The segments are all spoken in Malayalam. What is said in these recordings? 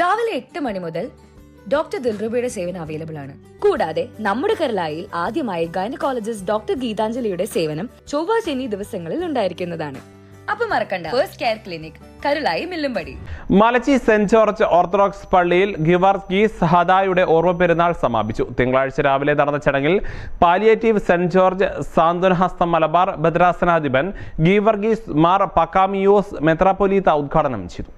രാവിലെ എട്ട് മണി മുതൽ ഡോക്ടർ ദിൽറുബയുടെ സേവനം അവൈലബിൾ ആണ്. കൂടാതെ നമ്മുടെ കരലായിൽ ആദ്യമായി ഗൈനക്കോളജിസ്റ്റ് ഡോക്ടർ ഗീതാഞ്ജലിയുടെ സേവനം ചൊവ്വ ശനി ദിവസങ്ങളിൽ ഉണ്ടായിരിക്കുന്നതാണ്. അപ്പൊ മറക്കണ്ട. First care clinic Karulayi Millumpadi. Malachi saint George orthodox പള്ളിയിൽ ഗിവർഗീസ് ഗീസ് ഹദായുടെ ഓർമ്മ പെരുന്നാൾ സമാപിച്ചു. തിങ്കളാഴ്ച രാവിലെ നടന്ന ചടങ്ങിൽ palliative saint George Santhwanahastham Malabar ഭദ്രാസനാധിപൻ Geevarghese Mar Pachomios മെത്രാപൊലീത്ത ഉദ്ഘാടനം ചെയ്തു.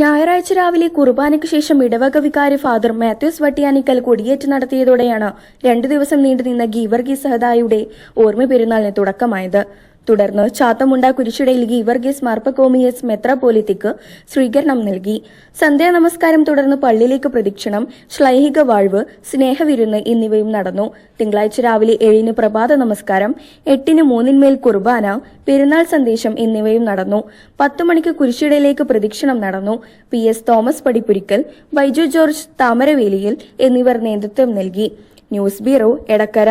ഞായറാഴ്ച രാവിലെ കുർബാനയ്ക്ക് ശേഷം ഇടവക വികാരി ഫാദർ മാത്യൂസ് വട്ടിയാനിക്കൽ കൊടിയേറ്റ് നടത്തിയതോടെയാണ് രണ്ടു ദിവസം നീണ്ടുനിന്ന ഗീവർഗി സഹദായുടെ ഓർമ്മ പെരുന്നാളിന് തുടക്കമായത്. തുടർന്ന് ചാത്തമുണ്ട കുരിശിടയിൽ ഗീവർഗീസ് മാർപ്പകോമിയസ് മെത്രാപോലിത്തിക്ക് സ്വീകരണം നൽകി. സന്ധ്യാ നമസ്കാരം തുടർന്ന് പള്ളിയിലേക്ക് പ്രദക്ഷിണം ശ്ലൈഹിക വാഴ്വ് സ്നേഹവിരുന്ന് എന്നിവയും നടന്നു. തിങ്കളാഴ്ച രാവിലെ ഏഴിന് പ്രഭാത നമസ്കാരം എട്ടിന് മൂന്നിന്മേൽ കുർബാന പെരുന്നാൾ സന്ദേശം എന്നിവയും നടന്നു. പത്തു മണിക്ക് കുരിശിടയിലേക്ക് പ്രദക്ഷിണം നടന്നു. P S Thomas Padippurikkal Baiju George താമരവേലിയിൽ എന്നിവർ നേതൃത്വം നൽകി. News bureau Edakkara.